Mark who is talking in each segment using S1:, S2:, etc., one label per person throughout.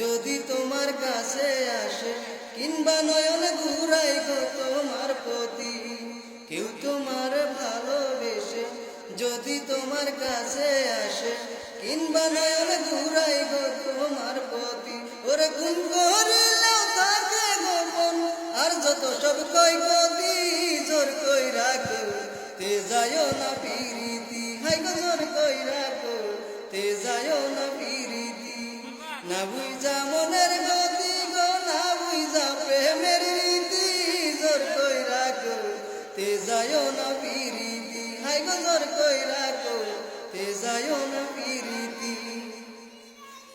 S1: যদি তোমার কাছে আসে, কিংবা নয়ন ঘুরাই গো তোমার প্রতি, কেউ তোমার ভালোবেসে যদি তোমার কাছে আসে, কিংবা নয়ন ঘুরাই গো তোমার প্রতি, ওরে গুণ তাকে গোপন, আর যত সব কই কবি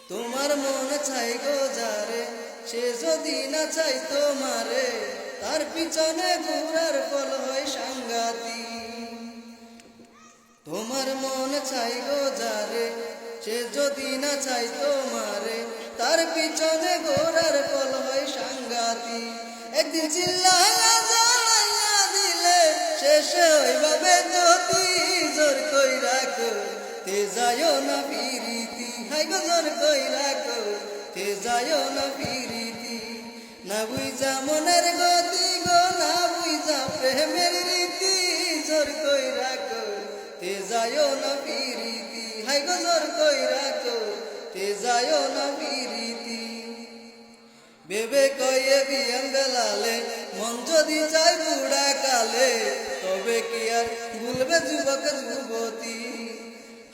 S1: তোমার মন চাই গো যারে, সে যদি না চাই তোমারে, তার পিছনে ঘুরার ফল হয় সাংঘাতি। তোমার মন চাই গো যারে, সে যদি না চাই তোমারে, তার পিছনে ঘোরার ফল হয় সাংঘাতি। একদিন দিলে হইবাবে যদি জোর কই রাখো তে যায় না পিরিতি হাই জোর কই রাখো তে যায় না পিরিতি না বুঝা মনের গতি গো, না বুঝা প্রেমের রীতি। জোর কই রাখো তে যায় না পিরিতি হাই জোর কই রাখো তে যায় না পিরিতি বেবে কয়ে বিয়ান বেলালে মন যদি চাই বুড়া কালে, তবে কি আর ভুলবে যুবক যুবতী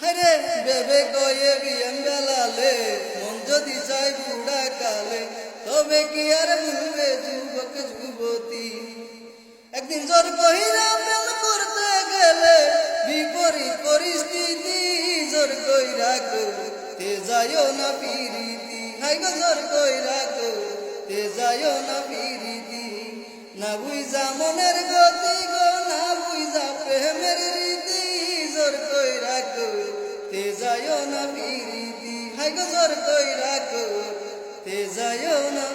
S1: হরে বেবে কয়ে বিয়ান বেলালে, মন যদি চাই বুড়া কালে, তবে কি আর ভুলবে যুবক যুবতী একদিন জোর কহিরা প্রেম করতে গেলে, বিপরীত পরিস্থিতি জোর কইরা গো, তে যায় না পিরিতি। হাই গো জোর কইরা গো, তে যায় না পিরিতি। না বুঝা মনের গতি গো, না বুঝা প্রেমের রীতি। জোর কই রাখো তে যায় না বিরীতি হাই গো, জোর কই রাখো তে যায় না